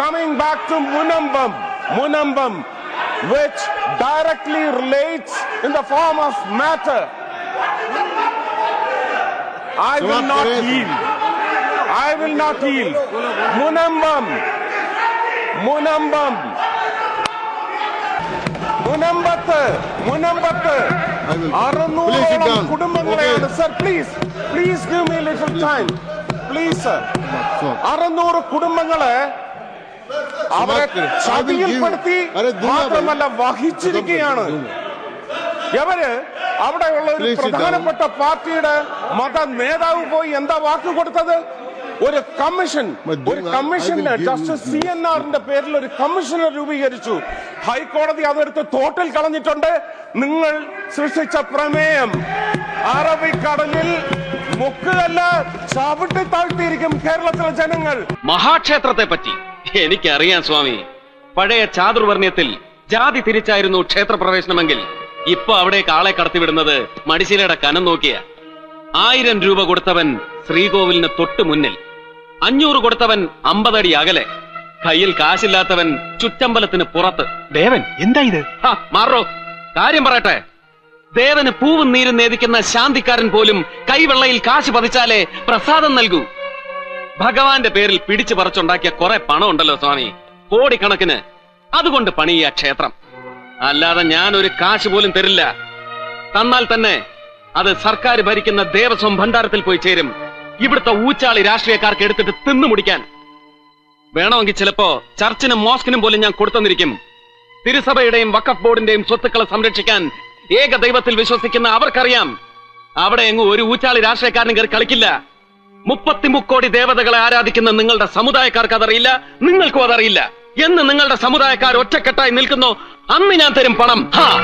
coming back to Munambam, Munambam, which directly relates in the form of matter. I will not yield. I will not yield. Munambam, Munambam, Please sit അറുന്നൂറോളം. കുടുംബങ്ങളെയാണ് sir please please give me little time please sir Sir. അറുന്നൂറ് കുടുംബങ്ങളെ അവരെ ചതിയിൽപ്പെടുത്തി മാത്രമല്ല വഹിച്ചിരിക്കുകയാണ്. എവര് അവിടെയുള്ള ഒരു പ്രധാനപ്പെട്ട പാർട്ടിയുടെ മത നേതാവ് പോയി എന്താ വാക്ക് കൊടുത്തത്? ഒരു കമ്മീഷൻ. ഒരു കമ്മീഷന് ജസ്റ്റിസ് സി എൻ ആറിന്റെ പേരിൽ ഒരു കമ്മീഷനെ രൂപീകരിച്ചു. ഹൈക്കോടതി അതെടുത്ത് തോട്ടിൽ കളഞ്ഞിട്ടുണ്ട്. നിങ്ങൾ സൃഷ്ടിച്ച പ്രമേയം. അറബിക്കടലിൽ മുക്കുകല്ല ചവിട്ടി താഴ്ത്തിയിരിക്കും കേരളത്തിലെ ജനങ്ങൾ. മഹാക്ഷേത്രത്തെ പറ്റി എനിക്കറിയാം സ്വാമി. പഴയ ചാതുർവർണ്യത്തിൽ ജാതി തിരിച്ചായിരുന്നു ക്ഷേത്രപ്രവേശനമെങ്കിൽ ഇപ്പൊ അവിടെ ആളെ കടത്തിവിടുന്നത് മടിശിലയുടെ കനം നോക്കിയ. ആയിരം രൂപ കൊടുത്തവൻ ശ്രീകോവിലിന് തൊട്ട് മുന്നിൽ. അഞ്ഞൂറ് കൊടുത്തവൻ അമ്പതടി അകലെ. കയ്യിൽ കാശില്ലാത്തവൻ ചുറ്റമ്പലത്തിന് പുറത്ത്. ദേവൻ എന്താ ഇത്? മാറോ. കാര്യം പറയട്ടെ. ദേവന് പൂവും നീരും നേദിക്കുന്ന ശാന്തിക്കാരൻ പോലും കൈവെള്ളയിൽ കാശ് പതിച്ചാലേ പ്രസാദം നൽകൂ. ഭഗവാന്റെ പേരിൽ പിടിച്ചു പറിച്ചുണ്ടാക്കിയ കുറെ പണം ഉണ്ടല്ലോ സ്വാമി. കോടിക്കണക്കിന്. അതുകൊണ്ട് പണിയ ക്ഷേത്രം. അല്ലാതെ ഞാൻ ഒരു കാശ് പോലും തരില്ല. തന്നാൽ തന്നെ അത് സർക്കാർ ഭരിക്കുന്ന ദേവസ്വം ഭണ്ഡാരത്തിൽ പോയി ചേരും. ഇവിടുത്തെ ഊച്ചാളി രാഷ്ട്രീയക്കാർക്ക് എടുത്തിട്ട് തിന്നു മുടിക്കാൻ. വേണമെങ്കിൽ ചിലപ്പോ ചർച്ചിനും മോസ്കിനും പോലും ഞാൻ കൊടുത്തന്നിരിക്കും. തിരുസഭയുടെയും വക്കഫ് ബോർഡിന്റെയും സ്വത്തുക്കളെ സംരക്ഷിക്കാൻ ഏക ദൈവത്തിൽ വിശ്വസിക്കുന്ന അവർക്കറിയാം. അവിടെ എങ്ങും ഒരു ഊച്ചാളി രാഷ്ട്രീയക്കാരനും കയറി കളിക്കില്ല. മുപ്പത്തിമുക്കോടി ദേവതകളെ ആരാധിക്കുന്ന നിങ്ങളുടെ സമുദായക്കാർക്ക് അതറിയില്ല നിങ്ങൾക്കും അതറിയില്ല. എന്ന് നിങ്ങളുടെ സമുദായക്കാർ ഒറ്റക്കെട്ടായി നിൽക്കുന്നു അന്ന് ഞാൻ തരും പണം. ഹാ.